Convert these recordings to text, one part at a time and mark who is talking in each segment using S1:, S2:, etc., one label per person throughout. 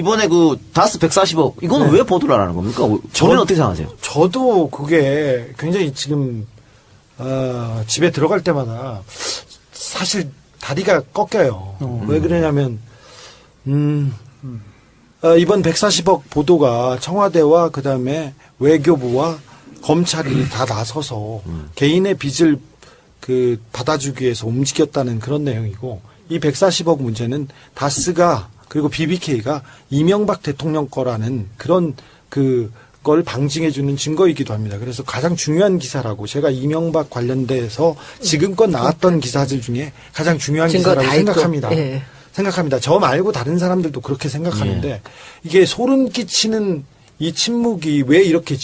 S1: 이번에 그 다스 140억 이거는 왜 보도를 안 하는 겁니까? 저는 어떻게 생각하세요?
S2: 저도 그게 굉장히 지금 어, 집에 들어갈 때마다 사실 다리가 꺾여요. 왜 그러냐면 음, 어, 이번 140억 보도가 청와대와 그 다음에 외교부와 검찰이 다 나서서 개인의 빚을 그 받아주기 위해서 움직였다는 그런 내용이고 이 140억 문제는 다스가 그리고 BBK가 이명박 대통령 거라는 그런 그 걸 방증해주는 증거이기도 합니다. 그래서 가장 중요한 기사라고 제가 이명박 관련돼서 지금껏 나왔던 기사들 중에 가장 중요한 기사라고 생각합니다.
S3: 예.
S2: 생각합니다. 저 말고 다른 사람들도 그렇게 생각하는데 이게 소름 끼치는 이 침묵이 왜 이렇게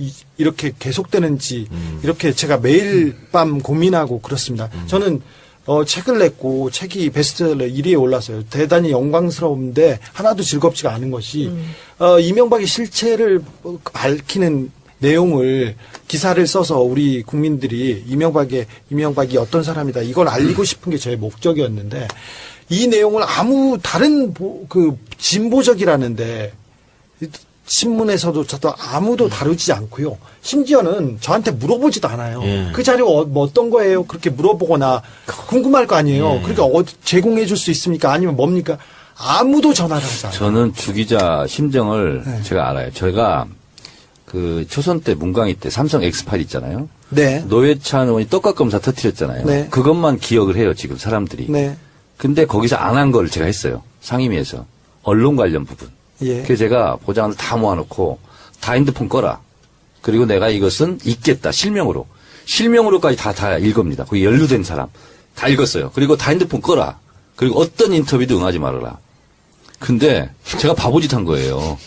S2: 이- 이렇게 계속되는지 이렇게 제가 매일 밤 고민하고 그렇습니다. 저는 어, 책을 냈고 책이 베스트셀러 1위에 올랐어요. 대단히 영광스러운데 하나도 즐겁지가 않은 것이 어, 이명박의 실체를 어, 밝히는 내용을 기사를 써서 우리 국민들이 이명박의 이명박이 어떤 사람이다 이걸 알리고 싶은 게제 목적이었는데 이 내용을 아무 다른 보- 그 진보적이라는데 신문에서도 저도 아무도 다루지 않고요. 심지어는 저한테 물어보지도 않아요.
S1: 예.
S2: 그 자료 어, 뭐 어떤 거예요? 그렇게 물어보거나 궁금할 거 아니에요. 그러니까 어, 제공해 줄 수 있습니까? 아니면 뭡니까? 아무도 전화를 하지 않아요.
S4: 저는 주 기자 심정을
S2: 네.
S4: 제가 알아요. 저희가 그 초선 때 문광희 때 삼성 X8 있잖아요.
S2: 네.
S4: 노회찬 의원이 떡값 검사 터뜨렸잖아요.
S2: 네.
S4: 그것만 기억을 해요, 지금 사람들이.
S2: 네.
S4: 근데 거기서 안 한 걸 제가 했어요. 상임위에서. 언론 관련 부분.
S2: 예.
S4: 그래서 제가 보장을 다 모아놓고 다 핸드폰 꺼라. 그리고 내가 이것은 읽겠다. 실명으로. 실명으로까지 다, 다 읽습니다. 거기 연루된 사람. 다 읽었어요. 그리고 다 핸드폰 꺼라. 그리고 어떤 인터뷰도 응하지 말아라. 근데 제가 바보짓 한 거예요.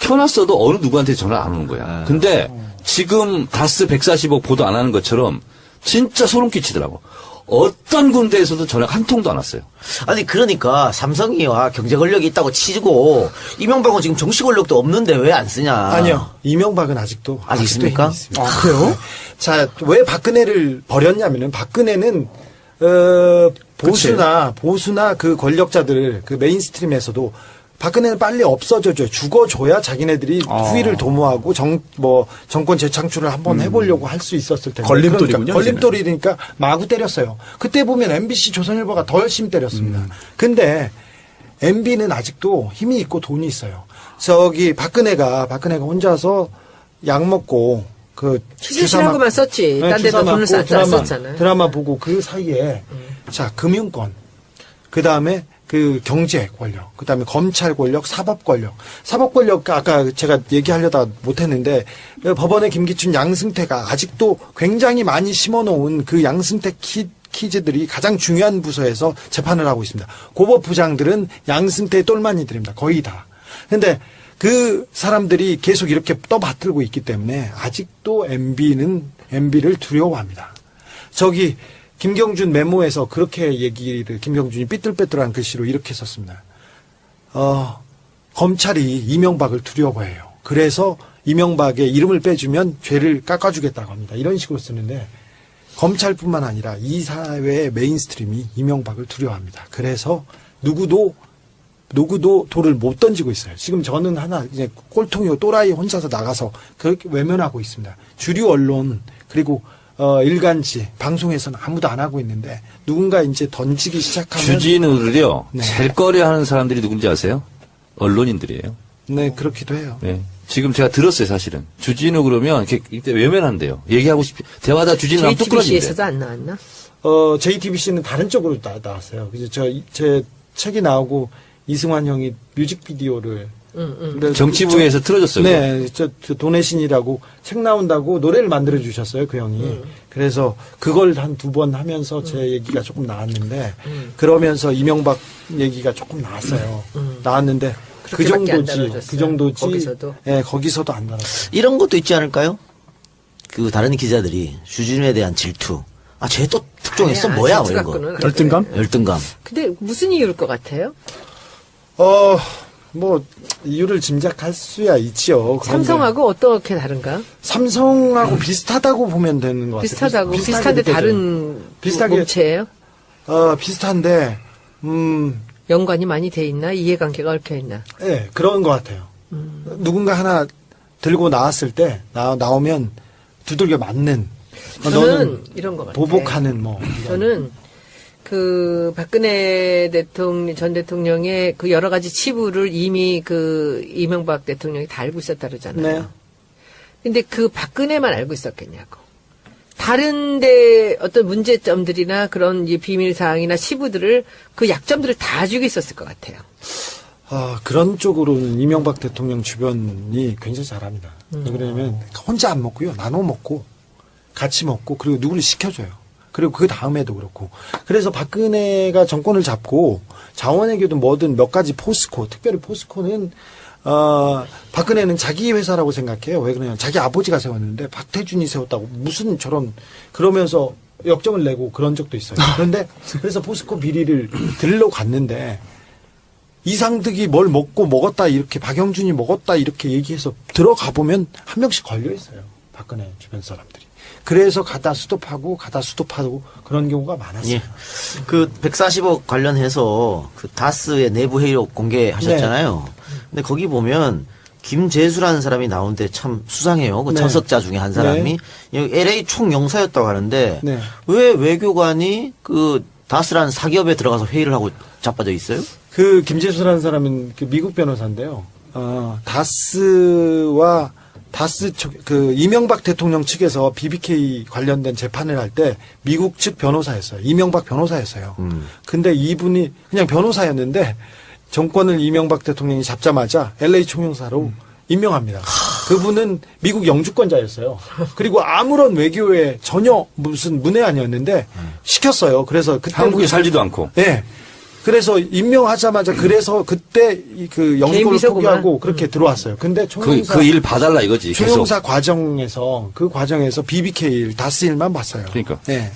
S4: 켜놨어도 어느 누구한테 전화 안 오는 거야. 근데 지금 다스 140억 보도 안 하는 것처럼 진짜 소름 끼치더라고. 어떤 군대에서도 전화 한 통도 안 왔어요.
S1: 아니 그러니까 삼성이와 경제 권력이 있다고 치고 이명박은 지금 정치 권력도 없는데 왜 안 쓰냐?
S2: 아니요. 이명박은 아직도
S1: 아직
S2: 아직도
S1: 있습니까?
S2: 아, 그래요? 자, 왜 박근혜를 버렸냐면은 박근혜는 어, 보수나 보수나 그 권력자들 그 메인스트림에서도 박근혜는 빨리 없어져줘 죽어줘야 자기네들이 후위를 도모하고 정 뭐 정권 재창출을 한번 해보려고 할수 있었을 텐데
S5: 걸림돌이군요,
S2: 그러니까 걸림돌이니까 마구 때렸어요. 그때 보면 MBC 조선일보가 더 열심히 때렸습니다. 근데 MB는 아직도 힘이 있고 돈이 있어요. 저기 박근혜가 박근혜가 혼자서 약 먹고 그
S3: 취재실하고만 썼지. 딴 데다 돈을 안
S2: 드라마,
S3: 썼잖아요.
S2: 드라마 보고 그 사이에 자 금융권 그 다음에 그 경제 권력, 그 다음에 검찰 권력, 사법 권력. 사법 권력 아까 제가 얘기하려다 못했는데 그 법원의 김기춘, 양승태가 아직도 굉장히 많이 심어놓은 그 양승태 키 키즈들이 가장 중요한 부서에서 재판을 하고 있습니다. 고법부장들은 양승태의 똘마니들입니다. 거의 다. 근데 그 사람들이 계속 이렇게 떠받들고 있기 때문에 아직도 MB는 MB를 두려워합니다. 저기 김경준 메모에서 그렇게 얘기를 김경준이 삐뚤빼뚤한 글씨로 이렇게 썼습니다. 어, 검찰이 이명박을 두려워해요. 그래서 이명박의 이름을 빼주면 죄를 깎아주겠다고 합니다. 이런 식으로 쓰는데 검찰뿐만 아니라 이 사회의 메인스트림이 이명박을 두려워합니다. 그래서 누구도 누구도 돌을 못 던지고 있어요. 지금 저는 하나 이제 꼴통이고 또라이 혼자서 나가서 그렇게 외면하고 있습니다. 주류 언론 그리고 어 일간지 방송에서는 아무도 안 하고 있는데 누군가 이제 던지기 시작하면
S4: 주진우를요,
S2: 네.
S4: 제일 꺼려 하는 사람들이 누군지 아세요? 언론인들이에요.
S2: 네 그렇기도 해요.
S4: 네. 지금 제가 들었어요, 사실은. 주진우 그러면 이렇게 이때 외면한대요. 얘기하고 싶, 대화다 주진우랑 뚝 끊어진대.
S3: JTBC에서도 안 나왔나?
S2: 어 JTBC는 다른 쪽으로 나, 나왔어요. 그래서 저 제 책이 나오고 이승환 형이 뮤직비디오를 그래서
S4: 정치부에서 틀어줬어요.
S2: 네, 저, 저 도내신이라고 책 나온다고 노래를 만들어 주셨어요, 그 형이.
S3: 음.
S2: 그래서 그걸 한 두 번 하면서 제 얘기가 조금 나왔는데, 그러면서 이명박 얘기가 조금 나왔어요. 나왔는데, 그 정도지. 그 정도지.
S3: 거기서도?
S2: 예, 거기서도 안 다뤘어요.
S1: 이런 것도 있지 않을까요? 그 다른 기자들이 주진우에 대한 질투. 아, 쟤 또 특종했어?
S3: 아니야,
S1: 뭐야? 뭐 이런 거.
S3: 갖고는
S5: 열등감?
S1: 열등감.
S3: 근데 무슨 이유일 것 같아요?
S2: 어, 뭐, 이유를 짐작할 수야 있지요.
S3: 삼성하고 어떻게 다른가?
S2: 삼성하고 비슷하다고 보면 되는 것 같아요.
S3: 비슷하다고 비슷한데. 다른
S2: 비슷하게-
S3: 몸체예요?
S2: 어, 비슷한데, 음,
S3: 연관이 많이 돼 있나? 이해관계가 얽혀 있나?
S2: 예, 그런 것 같아요. 누군가 하나 들고 나왔을 때, 나, 나오면 두들겨 맞는. 어,
S3: 저는 이런 것 같아요.
S2: 보복하는 뭐.
S3: 저는 그 박근혜 대통령 전 대통령의 그 여러 가지 치부를 이미 그 이명박 대통령이 다 알고 있었다 그러잖아요.
S2: 네.
S3: 근데 그 박근혜만 알고 있었겠냐고. 다른데 어떤 문제점들이나 그런 비밀 사항이나 치부들을 그 약점들을 다 쥐고 있었을 것 같아요.
S2: 아, 그런 쪽으로는 이명박 대통령 주변이 굉장히 잘합니다. 왜 그러냐면 혼자 안 먹고요. 나눠 먹고 같이 먹고 그리고 누구를 시켜줘요. 그리고 그 다음에도 그렇고. 그래서 박근혜가 정권을 잡고 자원외교든 뭐든 몇 가지 포스코, 특별히 포스코는 어, 박근혜는 자기 회사라고 생각해요. 왜 그러냐면 자기 아버지가 세웠는데 박태준이 세웠다고 무슨 저런 그러면서 역정을 내고 그런 적도 있어요. 그런데 그래서 포스코 비리를 들으러 갔는데 이상득이 뭘 먹고 먹었다 이렇게 박영준이 먹었다 이렇게 얘기해서 들어가 보면 한 명씩 걸려 있어요. 박근혜 주변 사람들이. 그래서 가다 수도하고 가다 수도하고 그런 경우가 많았어요.
S1: 예. 그 140억 관련해서 그 다스의 내부 회의록 공개하셨잖아요.
S2: 네.
S1: 근데 거기 보면 김재수라는 사람이 나오는데 참 수상해요. 그
S2: 네.
S1: 참석자 중에 한 사람이 여기 LA 총영사였다고 하는데
S2: 네.
S1: 왜 외교관이 그 다스라는 사기업에 들어가서 회의를 하고 자빠져 있어요?
S2: 그 김재수라는 사람은 그 미국 변호사인데요. 어, 다스와 다스 쪽, 그 이명박 대통령 측에서 BBK 관련된 재판을 할 때 미국 측 변호사였어요. 이명박 변호사였어요.
S1: 음.
S2: 근데 이분이 그냥 변호사였는데 정권을 이명박 대통령이 잡자마자 LA 총영사로 임명합니다. 그분은 미국 영주권자였어요. 그리고 아무런 외교에 전혀 무슨 문외한이었는데 시켰어요. 그래서 그때
S4: 한국에 살지도 않고.
S2: 네. 그래서 임명하자마자 그래서 그때 이그 영주권을. 포기하고 그렇게 들어왔어요. 근데
S4: 그,
S2: 총영사
S4: 그일 봐달라 이거지. 계속.
S2: 총영사 과정에서 그 과정에서 BBK 일 다스 일만 봤어요.
S4: 그러니까.
S2: 네.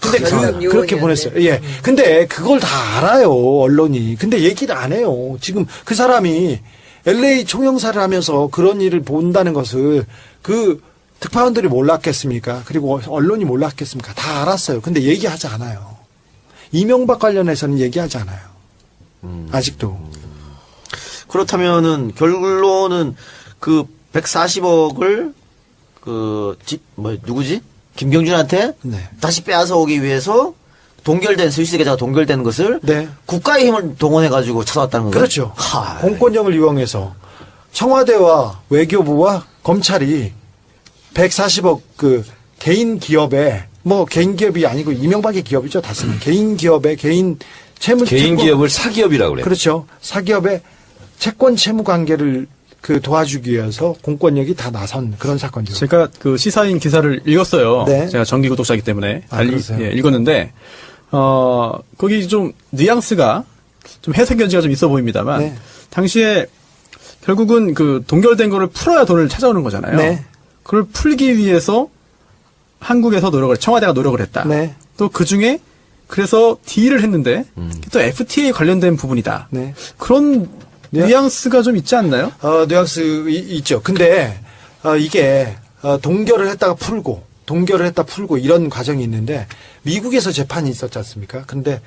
S2: 근데 그,
S3: 요원이었네.
S2: 그렇게 보냈어요. 예. 근데 그걸 다 알아요, 언론이. 근데 얘기를 안 해요. 지금 그 사람이 LA 총영사를 하면서 그런 일을 본다는 것을 그 특파원들이 몰랐겠습니까? 그리고 언론이 몰랐겠습니까? 다 알았어요. 근데 얘기하지 않아요. 이명박 관련해서는 얘기하지 않아요. 아직도.
S1: 그렇다면은 결론은 그 140억을 그집뭐 누구지? 김경준한테
S2: 네.
S1: 다시 빼앗아 오기 위해서 동결된 스위스 계좌가 동결된 것을
S2: 네.
S1: 국가의 힘을 동원해 가지고 찾아왔다는 거예요.
S2: 그렇죠.
S1: 하,
S2: 공권력을 이용해서 청와대와 외교부와 검찰이 140억 그 개인 기업에 뭐 개인 기업이 아니고 이명박의 기업이죠 다스는 개인 기업에 개인 채무
S4: 개인
S2: 채권-
S4: 기업을 사기업이라고 그래.
S2: 그렇죠 사기업의 채권 채무 관계를 그 도와주기 위해서 공권력이 다 나선 그런 사건이죠.
S5: 제가 그 시사인 기사를 읽었어요.
S2: 네.
S5: 제가 정기 구독자이기 때문에
S2: 아, 그러세요?
S5: 예, 읽었는데 어 거기 좀 뉘앙스가 좀 해석 여지가 좀 있어 보입니다만
S2: 네.
S5: 당시에 결국은 그 동결된 거를 풀어야 돈을 찾아오는 거잖아요.
S2: 네.
S5: 그걸 풀기 위해서 한국에서 노력을 청와대가 노력을 했다.
S2: 네.
S5: 또그 중에 그래서 딜을 했는데 또 FTA 관련된 부분이다.
S2: 네.
S5: 그런
S2: 네.
S5: 뉘앙스가 좀 있지 않나요?
S2: 어, 뉘앙스 이- 있죠. 근데 어, 이게 어, 동결을 했다가 풀고 동결을 했다 풀고 이런 과정이 있는데 미국에서 재판이 있었지 않습니까? 근데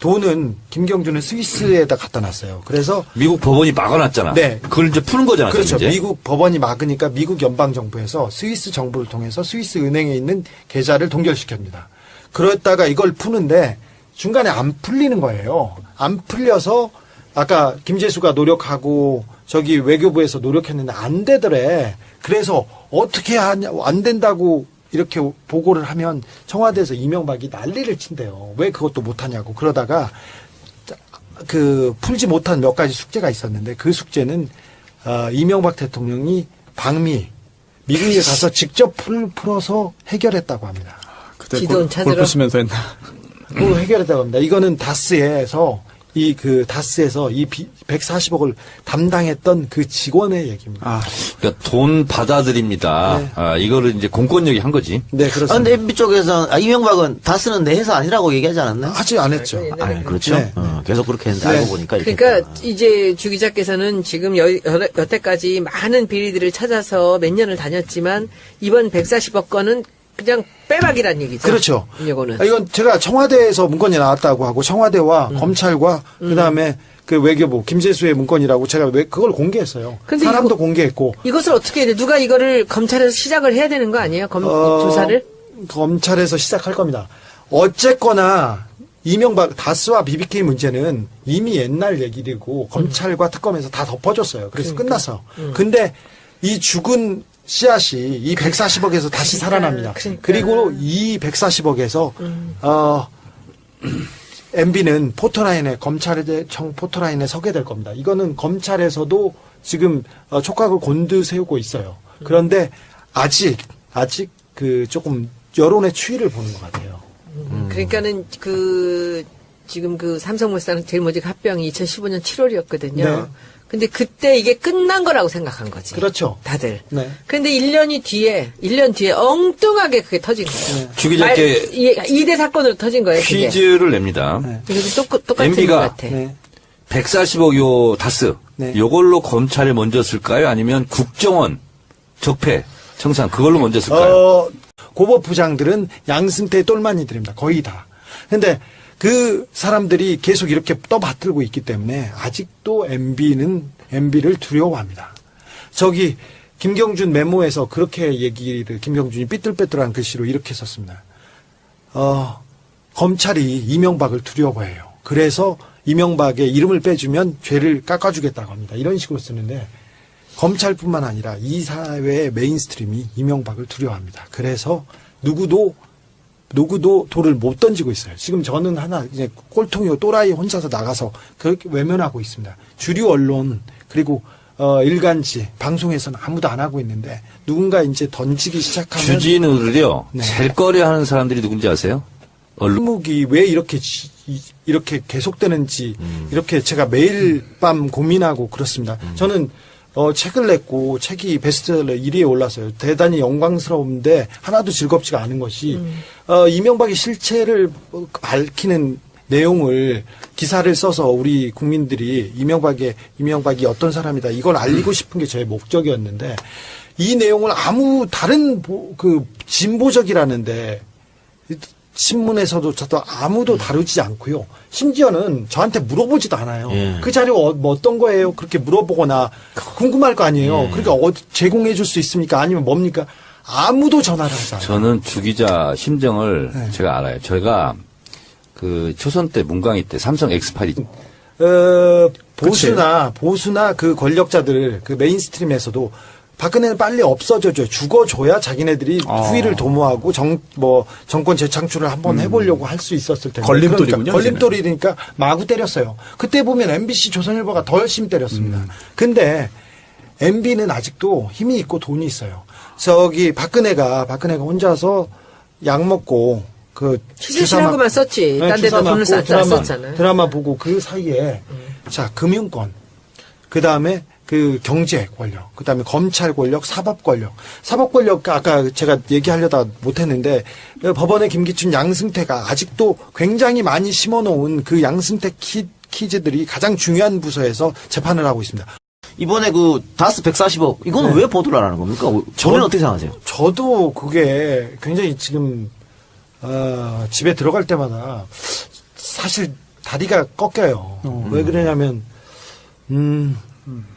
S2: 돈은 김경준은 스위스에다 갖다 놨어요. 그래서
S4: 미국 법원이 막아놨잖아.
S2: 네.
S4: 그걸 이제 푸는 거잖아.
S2: 그렇죠.
S4: 이제.
S2: 미국 법원이 막으니까 미국 연방 정부에서 스위스 정부를 통해서 스위스 은행에 있는 계좌를 동결시킵니다. 그랬다가 이걸 푸는데 중간에 안 풀리는 거예요. 안 풀려서 아까 김재수가 노력하고 저기 외교부에서 노력했는데 안 되더래. 그래서 어떻게 하냐 안 된다고 이렇게 보고를 하면 청와대에서 이명박이 난리를 친대요. 왜 그것도 못 하냐고 그러다가 그 풀지 못한 몇 가지 숙제가 있었는데 그 숙제는 어, 이명박 대통령이 방미 미국에 가서 직접 풀, 풀어서 해결했다고 합니다.
S5: 그때 골,
S3: 찾으러?
S5: 골프 치면서 했나?
S2: 그 해결했다고 합니다. 이거는 다스에서 이 그 다스에서 이 140억을 담당했던 그 직원의 얘기입니다.
S5: 아,
S4: 그러니까 돈 받아들입니다.
S2: 네.
S4: 아, 이거를 이제 공권력이 한 거지.
S2: 네
S1: 아,
S2: 그렇습니다.
S1: 근데 MB 쪽에서 아, 이명박은 다스는 내 회사 아니라고 얘기하지 않았나요?
S2: 아직 안 했죠.
S1: 아, 그렇죠.
S2: 네.
S1: 어, 계속 그렇게 했는데
S2: 네.
S1: 알고 보니까 이렇게
S3: 그러니까
S1: 했구나.
S3: 이제 주 기자께서는 지금 여, 여, 여태까지 많은 비리들을 찾아서 몇 년을 다녔지만 이번 140억 건은 그냥 빼박이란 얘기죠.
S2: 그렇죠.
S3: 이거는.
S2: 아, 이건 제가 청와대에서 문건이 나왔다고 하고 청와대와
S3: 음.
S2: 검찰과 그다음에 그 외교부 김재수의 문건이라고 제가 왜 그걸 공개했어요.
S3: 근데
S2: 사람도
S3: 이거-
S2: 공개했고
S3: 이것을 어떻게 해야 돼? 누가 이거를 검찰에서 시작을 해야 되는 거 아니에요? 검,
S2: 어,
S3: 조사를?
S2: 검찰에서 시작할 겁니다. 어쨌거나 이명박 다스와 BBK 문제는 이미 옛날 얘기들고 검찰과 특검에서 다 덮어줬어요. 그래서 끝났어. 근데 이 죽은 씨앗이 이 140억에서 다시 살아납니다.
S3: 그러니까.
S2: 그리고이 140억에서 어 MB는 포토라인에 검찰청 포토라인에 서게 될 겁니다. 이거는 검찰에서도 지금 어, 촉각을 곤두세우고 있어요. 그런데 아직 아직 그 조금 여론의 추이를 보는 것 같아요.
S3: 그러니까는 그 지금 그 삼성물산 제일 먼저 합병이 2015년 7월이었거든요.
S2: 네.
S3: 근데 그때 이게 끝난 거라고 생각한 거지.
S2: 그렇죠.
S3: 다들.
S2: 네.
S3: 근데 1년이 뒤에 1년 뒤에 엉뚱하게 그게 터진 거예요.
S4: 주 기자께
S3: 2대 사건으로 터진 거예요. 그게.
S4: 퀴즈를 냅니다.
S2: 네.
S3: 이것도 똑, 똑같은
S4: MB 가
S3: 것 같아.
S2: 네.
S4: 140억 요 다스.
S2: 네.
S4: 요걸로 검찰에 먼저 쓸까요? 아니면 국정원 적폐 청산 그걸로 먼저 쓸까요?
S2: 어, 고법 부장들은 양승태 똘마니들입니다. 거의 다. 근데 그 사람들이 계속 이렇게 떠받들고 있기 때문에 아직도 MB는 MB를 두려워합니다. 저기 김경준 메모에서 그렇게 얘기를 김경준이 삐뚤빼뚤한 글씨로 이렇게 썼습니다. 어, 검찰이 이명박을 두려워해요. 그래서 이명박의 이름을 빼주면 죄를 깎아주겠다고 합니다. 이런 식으로 쓰는데 검찰뿐만 아니라 이 사회의 메인스트림이 이명박을 두려워합니다. 그래서 누구도 누구도 돌을 못 던지고 있어요. 지금 저는 하나 이제 꼴통이고 또라이 혼자서 나가서 그렇게 외면하고 있습니다. 주류 언론 그리고 어 일간지 방송에서는 아무도 안 하고 있는데 누군가 이제 던지기 시작하면
S4: 주진우를요
S2: 네.
S4: 제일 꺼려하는 사람들이 누군지 아세요? 언론.
S2: 항목이 왜 이렇게 이- 이렇게 계속되는지
S4: 음.
S2: 이렇게 제가 매일 밤 고민하고 그렇습니다. 저는 어, 책을 냈고 책이 베스트셀러 1위에 올랐어요. 대단히 영광스러운데 하나도 즐겁지가 않은 것이 어, 이명박의 실체를 어, 밝히는 내용을 기사를 써서 우리 국민들이 이명박의 이명박이 어떤 사람이다 이걸 알리고 싶은 게 제 목적이었는데 이 내용을 아무 다른 보- 그 진보적이라는데 신문에서도 저도 아무도 다루지 않고요. 심지어는 저한테 물어보지도 않아요.
S1: 예.
S2: 그 자료 어, 뭐 어떤 거예요? 그렇게 물어보거나 궁금할 거 아니에요. 그러니까 어, 제공해 줄 수 있습니까? 아니면 뭡니까? 아무도 전화를 하지 않아요.
S4: 저는 주 기자 심정을
S2: 네.
S4: 제가 알아요. 저희가 그 초선 때 문광희 때 삼성 엑스파일이
S2: 어, 보수나 보수나 그 권력자들 그 메인스트림에서도 박근혜는 빨리 없어져줘 죽어줘야 자기네들이
S5: 아.
S2: 후위를 도모하고 정 뭐 정권 재창출을 한번 해보려고 할 수 있었을 텐데
S5: 걸림돌이군요,
S2: 그러니까 걸림돌이니까 마구 때렸어요. 그때 보면 MBC 조선일보가 더 열심히 때렸습니다.
S5: 음.
S2: 근데 MB는 아직도 힘이 있고 돈이 있어요. 저기 박근혜가 박근혜가 혼자서 약 먹고 그 맞-
S3: 썼지.
S2: 네,
S3: 딴 데다
S2: 주사
S3: 돈을 쌌-
S2: 드라마,
S3: 썼잖아요.
S2: 드라마 보고 그 사이에 자 금융권 그 다음에 그 경제 권력, 그 다음에 검찰 권력, 사법 권력. 사법 권력 아까 제가 얘기하려다 못했는데 그 법원의 김기춘, 양승태가 아직도 굉장히 많이 심어놓은 그 양승태 키, 키즈들이 가장 중요한 부서에서 재판을 하고 있습니다.
S1: 이번에 그 다스 140억 이거는
S2: 네.
S1: 왜 보도를 안 하는 겁니까? 저는 어떻게 생각하세요?
S2: 저도 그게 굉장히 지금 어, 집에 들어갈 때마다 사실 다리가 꺾여요. 왜 그러냐면 음, 어,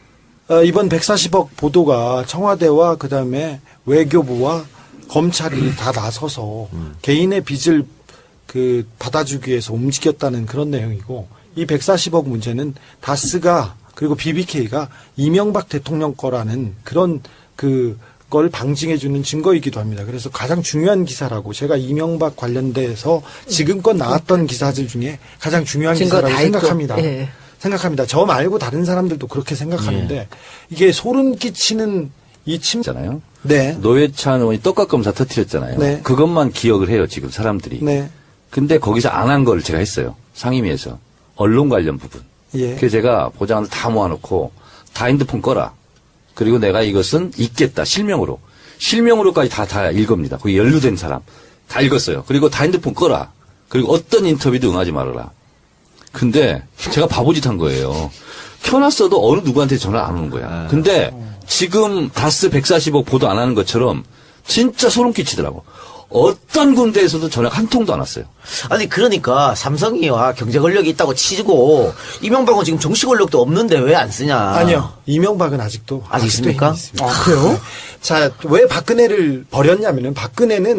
S2: 이번 140억 보도가 청와대와 그다음에 외교부와 검찰이 다 나서서 개인의 빚을 그 받아주기 위해서 움직였다는 그런 내용이고 이 140억 문제는 다스가 그리고 BBK가 이명박 대통령 거라는 그런 그 걸 방증해주는 증거이기도 합니다. 그래서 가장 중요한 기사라고 제가 이명박 관련돼서 지금껏 나왔던 기사들 중에 가장 중요한 기사라고 생각합니다.
S3: 예.
S2: 생각합니다. 저 말고 다른 사람들도 그렇게 생각하는데 이게 소름 끼치는 이 침.
S4: 있잖아요.
S2: 네.
S4: 노회찬 의원이 떡값 검사 터뜨렸잖아요.
S2: 네.
S4: 그것만 기억을 해요 지금 사람들이.
S2: 네.
S4: 근데 거기서 안 한 걸 제가 했어요. 상임위에서 언론 관련 부분.
S2: 예.
S4: 그래서 제가 보장을 다 모아놓고 다 핸드폰 꺼라. 그리고 내가 이것은 읽겠다. 실명으로. 실명으로까지 다, 다 읽습니다. 거기 연루된 사람. 다 읽었어요. 그리고 다 핸드폰 꺼라. 그리고 어떤 인터뷰도 응하지 말아라. 근데 제가 바보짓 한 거예요. 켜놨어도 어느 누구한테 전화 안 오는 거야. 근데 지금 다스 140억 보도 안 하는 것처럼 진짜 소름 끼치더라고. 어떤 군대에서도 전화 한 통도 안 왔어요.
S1: 아니 그러니까 삼성이와 경제 권력이 있다고 치고 이명박은 지금 정치 권력도 없는데 왜 안 쓰냐?
S2: 아니요. 이명박은 아직도
S1: 아직
S2: 아직도
S1: 있습니까?
S2: 아, 그래요? 자, 왜 박근혜를 버렸냐면은 박근혜는